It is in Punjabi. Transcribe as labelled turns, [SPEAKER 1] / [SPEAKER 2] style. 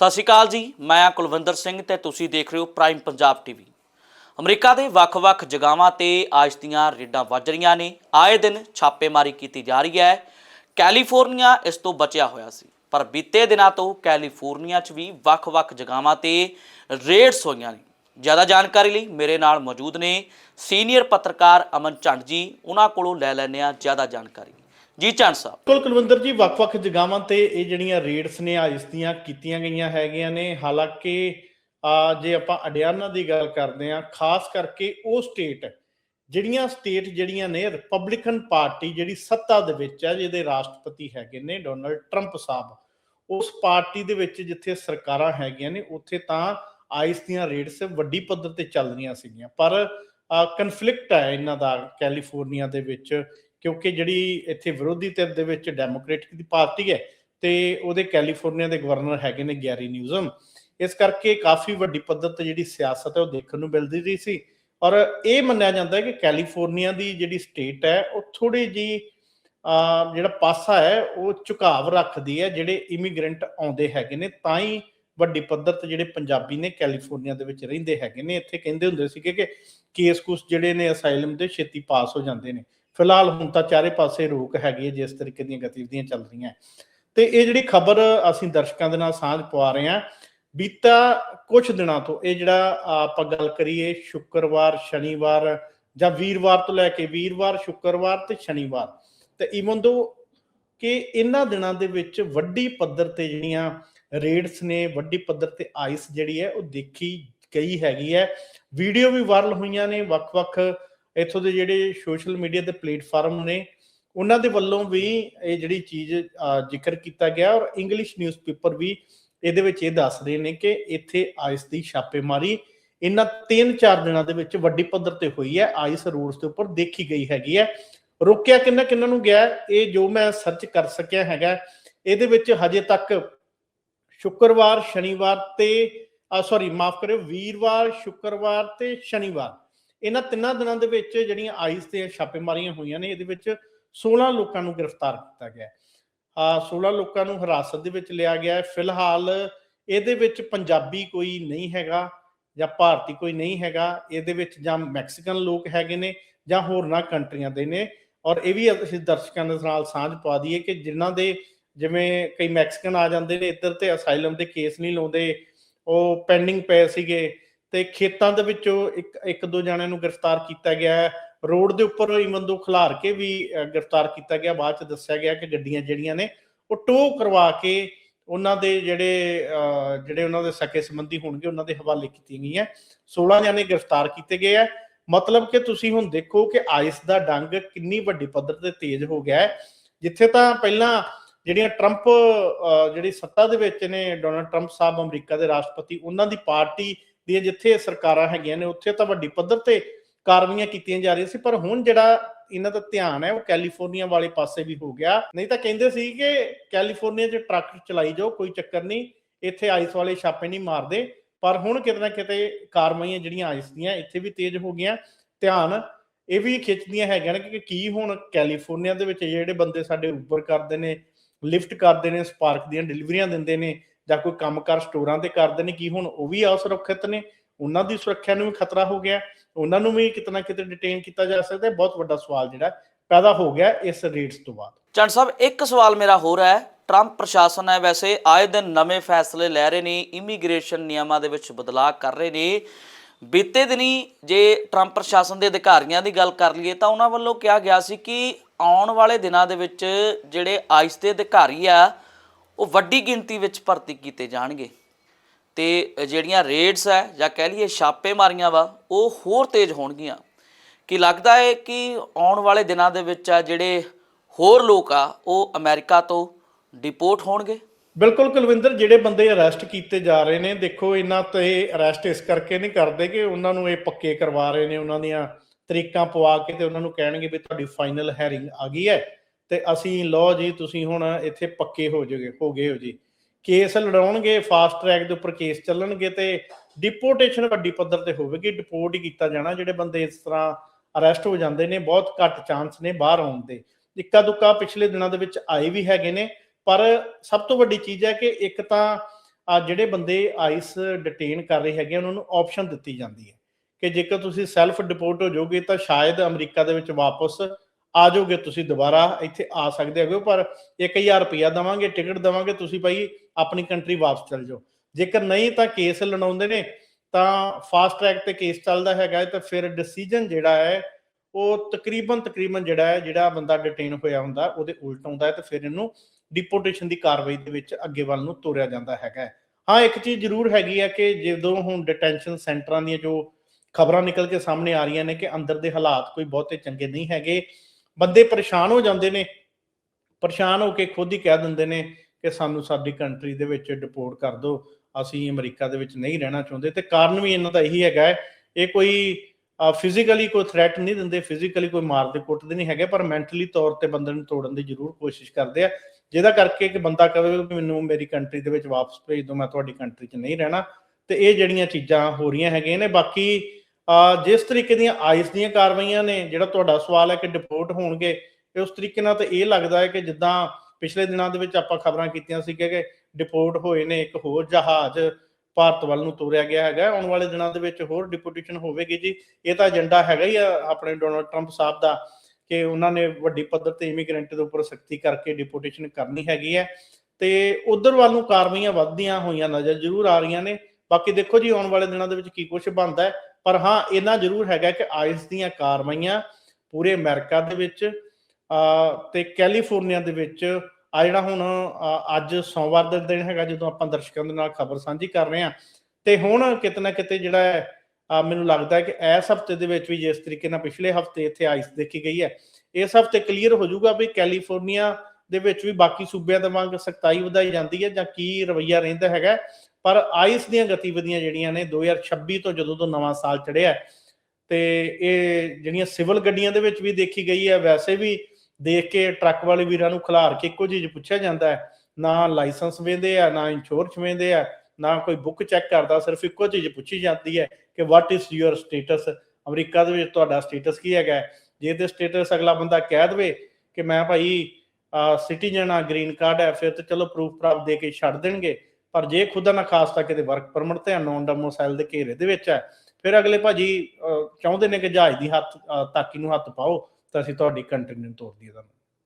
[SPEAKER 1] ਸਤਿ ਸ਼੍ਰੀ ਅਕਾਲ ਜੀ, ਮੈਂ ਹਾਂ ਕੁਲਵਿੰਦਰ ਸਿੰਘ ਤੇ ਤੁਸੀਂ ਦੇਖ ਰਹੇ ਹੋ ਪ੍ਰਾਈਮ ਪੰਜਾਬ ਟੀਵੀ ਅਮਰੀਕਾ ਦੇ ਵੱਖ-ਵੱਖ ਜਗ੍ਹਾਵਾਂ ਤੇ ਅੱਜ ਦੀਆਂ ਰੇਡਾਂ ਵੱਜ ਰਹੀਆਂ ਨੇ। ਆਏ ਦਿਨ ਛਾਪੇਮਾਰੀ ਕੀਤੀ ਜਾ ਰਹੀ ਹੈ। ਕੈਲੀਫੋਰਨੀਆ ਇਸ ਤੋਂ ਬਚਿਆ ਹੋਇਆ ਸੀ। ਪਰ ਬੀਤੇ ਦਿਨਾਂ ਤੋਂ ਕੈਲੀਫੋਰਨੀਆ 'ਚ ਵੀ ਵੱਖ-ਵੱਖ ਜਗ੍ਹਾਵਾਂ ਤੇ ਰੇਡਸ ਹੋਈਆਂ ਨੇ। ਜ਼ਿਆਦਾ ਜਾਣਕਾਰੀ ਲਈ ਮੇਰੇ ਨਾਲ ਮੌਜੂਦ ਨੇ ਸੀਨੀਅਰ ਪੱਤਰਕਾਰ ਅਮਨ ਚੰਦ ਜੀ। ਉਹਨਾਂ ਕੋਲੋਂ ਲੈ ਲੈਂਦੇ ਹਾਂ ਜ਼ਿਆਦਾ ਜਾਣਕਾਰੀ। ਜੀ, ਚੰਦ ਸਾਹਿਬ।
[SPEAKER 2] ਕੁਲ ਕੁਲਵਿੰਦਰ ਜੀ, ਵੱਖ-ਵੱਖ ਜਗ੍ਹਾਵਾਂ ਤੇ ਇਹ ਜਿਹੜੀਆਂ ਰੇਡਸ ਨੇ ਆਇਸ ਦੀਆਂ ਕੀਤੀਆਂ ਗਈਆਂ ਹੈਗੀਆਂ ਨੇ। ਹਾਲਾਂਕਿ ਜੇ ਆਪਾਂ ਅਡਿਆਨਾ ਦੀ ਗੱਲ ਕਰਦੇ ਆ ਖਾਸ ਕਰਕੇ ਉਹ ਸਟੇਟ, ਜਿਹੜੀਆਂ ਸਟੇਟ ਜਿਹੜੀਆਂ ਨੇ, ਰਿਪਬਲਿਕਨ ਪਾਰਟੀ ਜਿਹੜੀ ਸੱਤਾ ਦੇ ਵਿੱਚ ਹੈ, ਜਿਹਦੇ ਰਾਸ਼ਟਰਪਤੀ ਹੈਗੇ ਨੇ ਡੋਨਲਡ ਟਰੰਪ ਸਾਹਿਬ, ਉਸ ਪਾਰਟੀ ਦੇ ਵਿੱਚ ਜਿੱਥੇ ਸਰਕਾਰਾਂ ਹੈਗੀਆਂ ਨੇ, ਉੱਥੇ ਤਾਂ ਆਇਸ ਦੀਆਂ ਰੇਟਸ ਵੱਡੀ ਪੱਧਰ ਤੇ ਚੱਲ ਰਹੀਆਂ ਸੀਗੀਆਂ। ਪਰ ਕਨਫਲਿਕਟ ਹੈ ਇਹਨਾਂ ਦਾ ਕੈਲੀਫੋਰਨੀਆ ਦੇ ਵਿੱਚ। ਕਿਉਂਕਿ ਜਿਹੜੀ ਇੱਥੇ ਵਿਰੋਧੀ ਧਿਰ ਦੇ ਵਿੱਚ ਡੈਮੋਕ੍ਰੈਟਿਕ ਦੀ ਪਾਰਟੀ ਹੈ ਤੇ ਉਹਦੇ ਕੈਲੀਫੋਰਨੀਆ ਦੇ ਗਵਰਨਰ ਹੈਗੇ ਨੇ ਗੈਰੀ ਨਿਊਜ਼ਮ ਇਸ ਕਰਕੇ ਕਾਫੀ ਵੱਡੀ ਪੱਧਰ ਤੇ ਜਿਹੜੀ ਸਿਆਸਤ ਹੈ ਉਹ ਦੇਖਣ ਨੂੰ ਮਿਲਦੀ ਰਹੀ ਸੀ। ਔਰ ਇਹ ਮੰਨਿਆ ਜਾਂਦਾ ਹੈ ਕਿ ਕੈਲੀਫੋਰਨੀਆ ਦੀ ਜਿਹੜੀ ਸਟੇਟ ਹੈ, ਉਹ ਥੋੜੀ ਜੀ ਜਿਹੜਾ ਪਾਸਾ ਹੈ, ਉਹ ਝੁਕਾਵ ਰੱਖਦੀ ਹੈ, ਜਿਹੜੇ ਇਮੀਗ੍ਰੈਂਟ ਆਉਂਦੇ ਹੈਗੇ ਨੇ, ਤਾਂ ਹੀ ਵੱਡੀ ਪੱਧਰ ਤੇ ਜਿਹੜੇ ਪੰਜਾਬੀ ਨੇ ਕੈਲੀਫੋਰਨੀਆ ਦੇ ਵਿੱਚ ਰਹਿੰਦੇ ਹੈਗੇ ਨੇ। ਇੱਥੇ ਕਹਿੰਦੇ ਹੁੰਦੇ ਸੀਗੇ ਕਿ ਕੇਸ ਕੁਸ ਜਿਹੜੇ ਨੇ ਅਸਾਈਲਮ ਦੇ ਛੇਤੀ ਪਾਸ ਹੋ ਜਾਂਦੇ ਨੇ। ਫਿਲਹਾਲ ਹੁਣ ਤਾਂ ਚਾਰੇ ਪਾਸੇ ਰੋਕ ਹੈਗੀ ਹੈ, ਜਿਸ ਤਰੀਕੇ ਦੀਆਂ ਗਤੀਵਿਧੀਆਂ ਚੱਲ ਰਹੀਆਂ ਤੇ ਇਹ ਜਿਹੜੀ ਖਬਰ ਅਸੀਂ ਦਰਸ਼ਕਾਂ ਦੇ ਨਾਲ ਸਾਂਝ ਪਵਾ ਰਹੇ ਹਾਂ, ਬੀਤਾ ਕੁਝ ਦਿਨਾਂ ਤੋਂ ਇਹ ਜਿਹੜਾ ਆਪਾਂ ਗੱਲ ਕਰੀਏ ਸ਼ੁੱਕਰਵਾਰ, ਸ਼ਨੀਵਾਰ ਜਾਂ ਵੀਰਵਾਰ ਤੋਂ ਲੈ ਕੇ ਵੀਰਵਾਰ, ਸ਼ੁੱਕਰਵਾਰ ਤੇ ਸ਼ਨੀਵਾਰ, ਤੇ ਈਵਨ ਦੋ ਕਿ ਇਹਨਾਂ ਦਿਨਾਂ ਦੇ ਵਿੱਚ ਵੱਡੀ ਪੱਧਰ ਤੇ ਜਿਹੜੀਆਂ ਰੇਡਸ ਨੇ, ਵੱਡੀ ਪੱਧਰ ਤੇ ਆਈਸ ਜਿਹੜੀ ਹੈ ਉਹ ਦੇਖੀ ਗਈ ਹੈਗੀ ਹੈ। ਵੀਡੀਓ ਵੀ ਵਾਇਰਲ ਹੋਈਆਂ ਨੇ, ਵੱਖ-ਵੱਖ ਇੱਥੋਂ ਦੇ ਜਿਹੜੇ ਸੋਸ਼ਲ ਮੀਡੀਆ ਦੇ ਪਲੇਟਫਾਰਮ ਨੇ, ਉਹਨਾਂ ਦੇ ਵੱਲੋਂ ਵੀ ਇਹ ਜਿਹੜੀ ਚੀਜ਼ ਜ਼ਿਕਰ ਕੀਤਾ ਗਿਆ ਔਰ ਇੰਗਲਿਸ਼ ਨਿਊਜ਼ਪੇਪਰ ਵੀ ਇਹਦੇ ਵਿੱਚ ਇਹ ਦੱਸ ਰਹੇ ਨੇ ਕਿ ਇੱਥੇ ਆਇਸ ਦੀ ਛਾਪੇਮਾਰੀ ਇਹਨਾਂ 3-4 ਦਿਨਾਂ ਦੇ ਵਿੱਚ ਵੱਡੀ ਪੱਧਰ ਤੇ ਹੋਈ ਹੈ। ਆਈਸ ਰੋਡਸ ਦੇ ਉੱਪਰ ਦੇਖੀ ਗਈ ਹੈਗੀ ਹੈ। ਰੋਕਿਆ ਕਿੰਨਾ ਕਿੰਨਾ ਨੂੰ ਗਿਆ, ਇਹ ਜੋ ਮੈਂ ਸਰਚ ਕਰ ਸਕਿਆ ਹੈਗਾ, ਇਹਦੇ ਵਿੱਚ ਹਜੇ ਤੱਕ ਸ਼ੁੱਕਰਵਾਰ, ਸ਼ਨੀਵਾਰ ਤੇ ਸੌਰੀ ਮਾਫ ਕਰਿਓ, ਵੀਰਵਾਰ, ਸ਼ੁੱਕਰਵਾਰ ਤੇ ਸ਼ਨੀਵਾਰ ਇਹਨਾਂ ਤਿੰਨਾਂ ਦਿਨਾਂ ਦੇ ਵਿੱਚ ਜਿਹੜੀਆਂ ਆਈਸ ਤੇ ਛਾਪੇਮਾਰੀਆਂ ਹੋਈਆਂ ਨੇ, ਇਹਦੇ ਵਿੱਚ 16 ਲੋਕਾਂ ਨੂੰ ਗ੍ਰਿਫਤਾਰ ਕੀਤਾ ਗਿਆ ਆ 16 ਲੋਕਾਂ ਨੂੰ ਹਿਰਾਸਤ ਦੇ ਵਿੱਚ ਲਿਆ ਗਿਆ ਹੈ। ਫਿਲਹਾਲ ਇਹਦੇ ਵਿੱਚ ਪੰਜਾਬੀ ਕੋਈ ਨਹੀਂ ਹੈਗਾ ਜਾਂ ਭਾਰਤੀ ਕੋਈ ਨਹੀਂ ਹੈਗਾ। ਇਹਦੇ ਵਿੱਚ ਜਾਂ ਮੈਕਸੀਕਨ ਲੋਕ ਹੈਗੇ ਨੇ ਜਾਂ ਹੋਰਨਾਂ ਕੰਟਰੀਆਂ ਦੇ ਨੇ। ਔਰ ਇਹ ਵੀ ਅਸੀਂ ਦਰਸ਼ਕਾਂ ਦੇ ਨਾਲ ਸਾਂਝ ਪਾ ਦਈਏ ਕਿ ਜਿਨ੍ਹਾਂ ਦੇ ਜਿਵੇਂ ਕਈ ਮੈਕਸੀਕਨ ਆ ਜਾਂਦੇ ਨੇ, ਇੱਧਰ ਤੇ ਅਸਾਈਲਮ ਦੇ ਕੇਸ ਨਹੀਂ ਲਾਉਂਦੇ, ਉਹ ਪੈਂਡਿੰਗ ਪਏ ਸੀਗੇ। ਤੇ ਖੇਤਾਂ ਦੇ ਵਿੱਚੋਂ ਇੱਕ ਇੱਕ ਦੋ ਜਣਿਆਂ ਨੂੰ ਗ੍ਰਿਫਤਾਰ ਕੀਤਾ ਗਿਆ ਹੈ। ਰੋਡ ਦੇ ਉੱਪਰ ਇਵਨ ਦੋ ਖਿਲਾਰ ਕੇ ਵੀ ਗ੍ਰਿਫਤਾਰ ਕੀਤਾ ਗਿਆ। ਬਾਅਦ ਚ ਦੱਸਿਆ ਗਿਆ ਕਿ ਗੱਡੀਆਂ ਜਿਹੜੀਆਂ ਨੇ, ਉਹ ਟੋ ਕਰਵਾ ਕੇ ਉਹਨਾਂ ਦੇ ਜਿਹੜੇ ਜਿਹੜੇ ਉਹਨਾਂ ਦੇ ਸਕੇ ਸੰਬੰਧੀ ਹੋਣਗੇ, ਉਹਨਾਂ ਦੇ ਹਵਾਲੇ ਕੀਤੀਆਂ ਗਈਆਂ। 16 ਜਣੇ ਗ੍ਰਿਫਤਾਰ ਕੀਤੇ ਗਏ ਹੈ। ਮਤਲਬ ਕਿ ਤੁਸੀਂ ਹੁਣ ਦੇਖੋ ਕਿ ਆਈਸ ਦਾ ਡੰਗ ਕਿੰਨੀ ਵੱਡੀ ਪੱਧਰ ਤੇ ਤੇਜ਼ ਹੋ ਗਿਆ ਹੈ। ਜਿੱਥੇ ਤਾਂ ਪਹਿਲਾਂ ਜਿਹੜੀਆਂ ਟਰੰਪ ਜਿਹੜੀ ਸੱਤਾ ਦੇ ਵਿੱਚ ਨੇ, ਡੋਨਲਡ ਟਰੰਪ ਸਾਹਿਬ ਅਮਰੀਕਾ ਦੇ ਰਾਸ਼ਟਰਪਤੀ, ਉਹਨਾਂ ਦੀ ਪਾਰਟੀ ਦੀਆਂ ਜਿੱਥੇ ਸਰਕਾਰਾਂ ਹੈਗੀਆਂ ਨੇ, ਉੱਥੇ ਤਾਂ ਵੱਡੀ ਪੱਧਰ ਤੇ ਕਾਰਵਾਈਆਂ ਕੀਤੀਆਂ ਜਾ ਰਹੀਆਂ ਸੀ, ਪਰ ਹੁਣ ਜਿਹੜਾ ਇਹਨਾਂ ਦਾ ਧਿਆਨ ਹੈ, ਉਹ ਕੈਲੀਫੋਰਨੀਆ ਵਾਲੇ ਪਾਸੇ ਵੀ ਹੋ ਗਿਆ। ਨਹੀਂ ਤਾਂ ਕਹਿੰਦੇ ਸੀ ਕਿ ਕੈਲੀਫੋਰਨੀਆ 'ਚ ਟਰੱਕ ਚਲਾਈ ਜਾਓ, ਕੋਈ ਚੱਕਰ ਨਹੀਂ, ਇੱਥੇ ਆਈਸ ਵਾਲੇ ਛਾਪੇ ਨਹੀਂ ਮਾਰਦੇ। ਪਰ ਹੁਣ ਕਿਤੇ ਨਾ ਕਿਤੇ ਕਾਰਵਾਈਆਂ ਜਿਹੜੀਆਂ ਆਈਸ ਦੀਆਂ, ਇੱਥੇ ਵੀ ਤੇਜ਼ ਹੋ ਗਈਆਂ। ਧਿਆਨ ਇਹ ਵੀ ਖਿੱਚਦੀਆਂ ਹੈਗੀਆਂ ਨੇ ਕਿ ਕੀ ਹੁਣ ਕੈਲੀਫੋਰਨੀਆ ਦੇ ਵਿੱਚ ਜਿਹੜੇ ਬੰਦੇ ਸਾਡੇ ਉੱਪਰ ਕਰਦੇ ਨੇ ਲਿਫਟ ਕਰਦੇ ਨੇ ਸਪਾਰਕ ਦੀਆਂ ਡਿਲੀਵਰੀਆਂ ਦਿੰਦੇ ਨੇ ਜਾਂ ਕੋਈ ਕੰਮਕਾਰ ਸਟੋਰਾਂ ਤੇ ਕਰਦੇ ਨੇ, ਕੀ ਹੁਣ ਉਹ ਵੀ ਅਸੁਰੱਖਿਅਤ ਨੇ? ਉਹਨਾਂ ਦੀ ਸੁਰੱਖਿਆ ਨੂੰ ਵੀ ਖਤਰਾ ਹੋ ਗਿਆ। ਉਹਨਾਂ ਨੂੰ ਵੀ ਕਿਤਨਾ ਕਿਤੇ ਡਿਟੇਨ ਕੀਤਾ ਜਾ ਸਕਦਾ ਹੈ। ਬਹੁਤ ਵੱਡਾ ਸਵਾਲ ਜਿਹੜਾ ਪੈਦਾ ਹੋ ਗਿਆ ਇਸ ਰੇਟਸ ਤੋਂ ਬਾਅਦ।
[SPEAKER 1] ਚੰਦ ਸਾਹਿਬ, ਇੱਕ ਸਵਾਲ ਮੇਰਾ ਹੋਰ ਹੈ। ਟਰੰਪ ਪ੍ਰਸ਼ਾਸਨ ਹੈ ਵੈਸੇ, ਆਏ ਦਿਨ ਨਵੇਂ ਫੈਸਲੇ ਲੈ ਰਹੇ ਨੇ ਇਮੀਗ੍ਰੇਸ਼ਨ ਨਿਯਮਾਂ ਦੇ ਵਿੱਚ ਬਦਲਾਅ ਕਰ ਰਹੇ ਨੇ। ਬੀਤੇ ਦਿਨੀ ਜੇ ਟਰੰਪ ਪ੍ਰਸ਼ਾਸਨ ਦੇ ਅਧਿਕਾਰੀਆਂ ਦੀ ਗੱਲ ਕਰ ਲਈਏ ਤਾਂ ਉਹਨਾਂ ਵੱਲੋਂ ਕਿਹਾ ਗਿਆ ਸੀ ਕਿ ਆਉਣ ਵਾਲੇ ਦਿਨਾਂ ਦੇ ਵਿੱਚ ਜਿਹੜੇ ਆਈਸ ਦੇ ਅਧਿਕਾਰੀ ਆ ਉਹ ਵੱਡੀ ਗਿਣਤੀ ਵਿੱਚ ਭਰਤੀ ਕੀਤੇ ਜਾਣਗੇ। ਤੇ ਜਿਹੜੀਆਂ ਰੇਡਸ ਹੈ ਜਾਂ ਕਹਿ ਲਈਏ ਛਾਪੇ ਮਾਰੀਆਂ ਵਾ, ਉਹ ਹੋਰ ਤੇਜ਼ ਹੋਣਗੀਆਂ। ਕਿ ਲੱਗਦਾ ਹੈ ਕਿ ਆਉਣ ਵਾਲੇ ਦਿਨਾਂ ਦੇ ਵਿੱਚ ਆ ਜਿਹੜੇ ਹੋਰ ਲੋਕ ਆ, ਉਹ ਅਮਰੀਕਾ ਤੋਂ ਡਿਪੋਰਟ ਹੋਣਗੇ?
[SPEAKER 2] ਬਿਲਕੁਲ ਕੁਲਵਿੰਦਰ, ਜਿਹੜੇ ਬੰਦੇ ਅਰੈਸਟ ਕੀਤੇ ਜਾ ਰਹੇ ਨੇ, ਦੇਖੋ ਇਹਨਾਂ ਤੇ ਅਰੈਸਟ ਇਸ ਕਰਕੇ ਨਹੀਂ ਕਰਦੇ ਕਿ ਉਹਨਾਂ ਨੂੰ ਇਹ ਪੱਕੇ ਕਰਵਾ ਰਹੇ ਨੇ, ਉਹਨਾਂ ਦੀਆਂ ਤਰੀਕਾਂ ਪਵਾ ਕੇ ਤੇ ਉਹਨਾਂ ਨੂੰ ਕਹਿਣਗੇ ਵੀ ਤੁਹਾਡੀ ਫਾਈਨਲ ਹੈਰਿੰਗ ਆ ਗਈ ਹੈ। ਤੇ ਅਸੀਂ ਲੋ ਜੀ ਤੁਸੀਂ ਹੁਣ ਇੱਥੇ ਪੱਕੇ ਹੋ ਜਾਓਗੇ ਹੋ ਗਏ ਹੋ ਜੀ। ਕੇਸ ਲੜਾਉਣਗੇ ਫਾਸਟ ਟਰੈਕ ਦੇ ਉੱਪਰ ਕੇਸ ਚੱਲਣਗੇ ਤੇ ਡਿਪੋਰਟੇਸ਼ਨ ਵੱਡੀ ਪੱਧਰ ਤੇ ਹੋਵੇਗੀ ਡਿਪੋਰਟ ਹੀ ਕੀਤਾ ਜਾਣਾ। ਜਿਹੜੇ ਬੰਦੇ ਇਸ ਤਰ੍ਹਾਂ ਅਰੈਸਟ ਹੋ ਜਾਂਦੇ ਨੇ ਬਹੁਤ ਘੱਟ ਚਾਂਸ ਨੇ ਬਾਹਰ ਆਉਣ ਦੇ। ਇੱਕਾ ਦੁੱਕਾ ਪਿਛਲੇ ਦਿਨਾਂ ਦੇ ਵਿੱਚ ਆਏ ਵੀ ਹੈਗੇ ਨੇ ਪਰ ਸਭ ਤੋਂ ਵੱਡੀ ਚੀਜ਼ ਹੈ ਕਿ ਇੱਕ ਤਾਂ ਆ ਜਿਹੜੇ ਬੰਦੇ ਆਈਸ ਡਿਟੇਨ ਕਰ ਰਹੇ ਹੈਗੇ ਆ, ਉਹਨਾਂ ਨੂੰ ਆਪਸ਼ਨ ਦਿੱਤੀ ਜਾਂਦੀ ਹੈ। ਕਿ ਜੇਕਰ ਤੁਸੀਂ ਸੈਲਫ ਡਿਪੋਰਟ ਹੋ ਜਾਓਗੇ ਤਾਂ ਸ਼ਾਇਦ ਅਮਰੀਕਾ ਦੇ ਵਿੱਚ ਵਾਪਸ ਆ ਜਾਓਗੇ ਤੁਸੀਂ ਦੁਬਾਰਾ ਇੱਥੇ ਆ ਸਕਦੇ ਹੈਗੇ ਹੋ, ਪਰ 1000 ਰੁਪਇਆ ਦਵਾਂਗੇ ਟਿਕਟ ਦਵਾਂਗੇ ਤੁਸੀਂ ਭਾਈ ਆਪਣੀ ਕੰਟਰੀ ਵਾਪਸ ਚਲ ਜਾਓ ਜੇਕਰ ਨਹੀਂ ਤਾਂ ਕੇਸ ਲੜਾਉਂਦੇ ਨੇ ਤਾਂ ਫਾਸਟ ਟਰੈਕ ਤੇ ਕੇਸ ਚੱਲਦਾ ਹੈਗਾ ਹੈ ਤਾਂ ਫਿਰ ਡਿਸੀਜਨ ਜਿਹੜਾ ਹੈ ਉਹ ਤਕਰੀਬਨ ਤਕਰੀਬਨ ਜਿਹੜਾ ਹੈ ਜਿਹੜਾ ਬੰਦਾ ਡਿਟੇਨ ਹੋਇਆ ਹੁੰਦਾ ਉਹਦੇ ਉਲਟ ਆਉਂਦਾ ਹੈ ਤੇ ਫਿਰ ਇਹਨੂੰ ਡਿਪੋਰਟੇਸ਼ਨ ਦੀ ਕਾਰਵਾਈ ਦੇ ਵਿੱਚ ਅੱਗੇ ਵੱਲ ਨੂੰ ਤੋਰਿਆ ਜਾਂਦਾ ਹੈਗਾ ਹੈ। ਹਾਂ ਇੱਕ ਚੀਜ਼ ਜ਼ਰੂਰ ਹੈਗੀ ਹੈ ਕਿ ਜਦੋਂ ਹੁਣ ਡਿਟੈਂਸ਼ਨ ਸੈਂਟਰਾਂ ਦੀਆਂ ਜੋ ਖਬਰਾਂ ਨਿਕਲ ਕੇ ਸਾਹਮਣੇ ਆ ਰਹੀਆਂ ਨੇ ਕਿ ਅੰਦਰ ਦੇ ਹਾਲਾਤ ਕੋਈ ਬਹੁਤੇ ਚੰਗੇ ਨਹੀਂ ਹੈਗੇ ਬੰਦੇ ਪਰੇਸ਼ਾਨ ਹੋ ਜਾਂਦੇ ਨੇ, ਪਰੇਸ਼ਾਨ ਹੋ ਕੇ ਖੁਦ ਹੀ ਕਹਿ ਦਿੰਦੇ ਨੇ ਕਿ ਸਾਨੂੰ ਸਾਡੀ ਕੰਟਰੀ ਦੇ ਵਿੱਚ ਡਿਪੋਰਟ ਕਰ ਦਿਓ, ਅਸੀਂ ਅਮਰੀਕਾ ਦੇ ਵਿੱਚ ਨਹੀਂ ਰਹਿਣਾ ਚਾਹੁੰਦੇ। ਤੇ ਕਾਰਨ ਵੀ ਇਹਨਾਂ ਦਾ ਇਹੀ ਹੈਗਾ ਹੈ, ਇਹ ਕੋਈ ਫਿਜ਼ੀਕਲੀ ਕੋਈ ਥ੍ਰੈਟ ਨਹੀਂ ਦਿੰਦੇ ਫਿਜ਼ੀਕਲੀ ਕੋਈ ਮਾਰਦੇ ਕੁੱਟਦੇ ਨਹੀਂ ਹੈਗੇ, ਪਰ ਮੈਂਟਲੀ ਤੌਰ ਤੇ ਬੰਦੇ ਨੂੰ ਤੋੜਨ ਦੀ ਜ਼ਰੂਰ ਕੋਸ਼ਿਸ਼ ਕਰਦੇ ਆ। ਜਿਹਦਾ ਕਰਕੇ ਕਿ ਬੰਦਾ ਕਹੇ ਕਿ ਮੈਨੂੰ ਮੇਰੀ ਕੰਟਰੀ ਦੇ ਵਿੱਚ ਵਾਪਸ ਭੇਜ ਦਿਓ, ਮੈਂ ਤੁਹਾਡੀ ਕੰਟਰੀ 'ਚ ਨਹੀਂ ਰਹਿਣਾ। ਤੇ ਇਹ ਜਿਹੜੀਆਂ ਚੀਜ਼ਾਂ ਹੋ ਰਹੀਆਂ ਹੈਗੀਆਂ ਨੇ, ਬਾਕੀ ਜਿਸ ਤਰੀਕੇ ਦੀਆਂ ਆਈਸ ਦੀਆਂ ਕਾਰਵਾਈਆਂ ਨੇ, ਜਿਹੜਾ ਤੁਹਾਡਾ ਸਵਾਲ ਹੈ ਕਿ ਡਿਪੋਰਟ ਹੋਣਗੇ ਇਹ ਉਸ ਤਰੀਕੇ ਨਾਲ ਤਾਂ ਇਹ ਲੱਗਦਾ ਹੈ ਕਿ ਜਿੱਦਾਂ ਪਿਛਲੇ ਦਿਨਾਂ ਦੇ ਵਿੱਚ ਆਪਾਂ ਖਬਰਾਂ ਕੀਤੀਆਂ ਸੀ ਕਿ ਡਿਪੋਰਟ ਹੋਏ ਨੇ ਇੱਕ ਹੋਰ ਜਹਾਜ਼ ਭਾਰਤ ਵੱਲ ਨੂੰ ਤੋਰਿਆ ਗਿਆ ਹੈਗਾ, ਆਉਣ ਵਾਲੇ ਦਿਨਾਂ ਦੇ ਵਿੱਚ ਹੋਰ ਡਿਪੋਰਟੇਸ਼ਨ ਹੋਵੇਗੀ ਜੀ। ਇਹ ਤਾਂ ਏਜੰਡਾ ਹੈਗਾ ਹੀ ਆ, ਆਪਣੇ ਡੋਨਲਡ ਟਰੰਪ ਸਾਹਿਬ ਦਾ, ਕਿ ਉਹਨਾਂ ਨੇ ਵੱਡੀ ਪੱਧਰ ਤੇ ਇਮੀਗ੍ਰੈਂਟ ਦੇ ਉੱਪਰ ਸਖਤੀ ਕਰਕੇ ਡਿਪੋਰਟੇਸ਼ਨ ਕਰਨੀ ਹੈਗੀ ਹੈ। ਤੇ ਉਧਰ ਵੱਲ ਨੂੰ ਕਾਰਵਾਈਆਂ ਵੱਧਦੀਆਂ ਹੋਈਆਂ ਨਜ਼ਰ ਜ਼ਰੂਰ ਆ ਰਹੀਆਂ ਨੇ। ਬਾਕੀ ਦੇਖੋ ਜੀ, ਆਉਣ ਵਾਲੇ ਦਿਨਾਂ ਦੇ ਵਿੱਚ ਕੀ ਕੁਝ ਬਣਦਾ ਹੈ। ਪਰ ਹਾਂ ਇਹਨਾਂ ਜ਼ਰੂਰ ਹੈਗਾ ਕਿ ਆਈਸ ਦੀਆਂ ਕਾਰਵਾਈਆਂ ਪੂਰੇ ਅਮਰੀਕਾ ਦੇ ਵਿੱਚ, ਅਹ, ਤੇ ਕੈਲੀਫੋਰਨੀਆ ਦੇ ਵਿੱਚ, ਆ ਜਿਹੜਾ ਹੁਣ ਅੱਜ ਸੋਮਵਾਰ ਦਾ ਦਿਨ ਹੈਗਾ, ਜਦੋਂ ਆਪਾਂ ਦਰਸ਼ਕਾਂ ਦੇ ਨਾਲ ਖਬਰ ਸਾਂਝੀ ਕਰ ਰਹੇ ਹਾਂ। ਤੇ ਹੁਣ ਕਿਤੇ ਨਾ ਕਿਤੇ ਜਿਹੜਾ ਹੈ ਮੈਨੂੰ ਲੱਗਦਾ ਹੈ ਕਿ ਇਸ ਹਫ਼ਤੇ ਦੇ ਵਿੱਚ ਵੀ ਜਿਸ ਤਰੀਕੇ ਨਾਲ ਪਿਛਲੇ ਹਫ਼ਤੇ ਇੱਥੇ ਆਈਸ ਦੇਖੀ ਗਈ ਹੈ, ਇਸ ਹਫ਼ਤੇ ਕਲੀਅਰ ਹੋ ਜਾਊਗਾ ਵੀ ਕੈਲੀਫੋਰਨੀਆ ਦੇ ਵਿੱਚ ਵੀ ਬਾਕੀ ਸੂਬਿਆਂ ਦੇ ਵਾਂਗ ਸਖਤਾਈ ਵਧਾਈ ਜਾਂਦੀ ਹੈ ਜਾਂ ਕੀ ਰਵਈਆ ਰਹਿੰਦਾ ਹੈਗਾ। ਪਰ ਆਈਸ ਦੀਆਂ ਗਤੀਵਿਧੀਆਂ ਜਿਹੜੀਆਂ ਨੇ 2026 ਤੋਂ ਜਦੋਂ ਤੋਂ ਨਵਾਂ ਸਾਲ ਚੜਿਆ ਤੇ ਇਹ ਜਿਹੜੀਆਂ ਸਿਵਲ ਗੱਡੀਆਂ ਦੇ ਵਿੱਚ ਵੀ ਦੇਖੀ ਗਈ ਹੈ, ਵੈਸੇ ਵੀ ਦੇਖ ਕੇ ਟਰੱਕ ਵਾਲੇ ਵੀਰਾਂ ਨੂੰ ਖਿਲਾਰ ਕੇ ਇੱਕੋ ਚੀਜ਼ ਪੁੱਛਿਆ ਜਾਂਦਾ ਹੈ, ਨਾ ਲਾਇਸੈਂਸ ਵੇਂਦੇ ਆ, ਨਾ ਇੰਸ਼ੋਰੈਂਸ ਵੇਂਦੇ ਆ, ਨਾ ਕੋਈ ਬੁੱਕ ਚੈੱਕ ਕਰਦਾ, ਸਿਰਫ ਇੱਕੋ ਚੀਜ਼ ਪੁੱਛੀ ਜਾਂਦੀ ਹੈ ਕਿ what is your status America ਦੇ ਵਿੱਚ ਤੁਹਾਡਾ ਸਟੇਟਸ ਕੀ ਹੈਗਾ ਜੇ ਤੇ ਸਟੇਟਸ ਅਗਲਾ ਬੰਦਾ ਕਹਿ ਦਵੇ ਕਿ ਮੈਂ ਭਾਈ ਸਿਟੀਜ਼ਨ ਆ, ਗ੍ਰੀਨ ਕਾਰਡ ਹੈ, ਫਿਰ ਤੇ ਚਲੋ ਪ੍ਰੂਫ ਪ੍ਰਾਪ ਦੇ ਕੇ ਛੱਡ ਦੇਣਗੇ। ਪਰ ਜੇ ਖੁਦਾ ਨਾ ਖਾਸਤਾ ਕਿਤੇ ਵਰਕ ਪਰਮਿਟ ਤੇ ਨੌਨ ਡੋਮੋਸਾਈਲ ਦੇ ਘੇਰੇ ਦੇ ਵਿੱਚ ਹੈ, ਫਿਰ ਅਗਲੇ ਭਾਜੀ ਚਾਹੁੰਦੇ ਨੇ ਕਿ ਜਹਾਜ਼ ਦੀ ਹੱਥ ਤਾਕੀ ਨੂੰ ਹੱਥ ਪਾਓ, ਤਾਂ ਅਸੀਂ ਤੁਹਾਡੀ ਕੰਟਰੀ ਨੂੰ ਤੋੜ ਦਈਏ ਤੁਹਾਨੂੰ।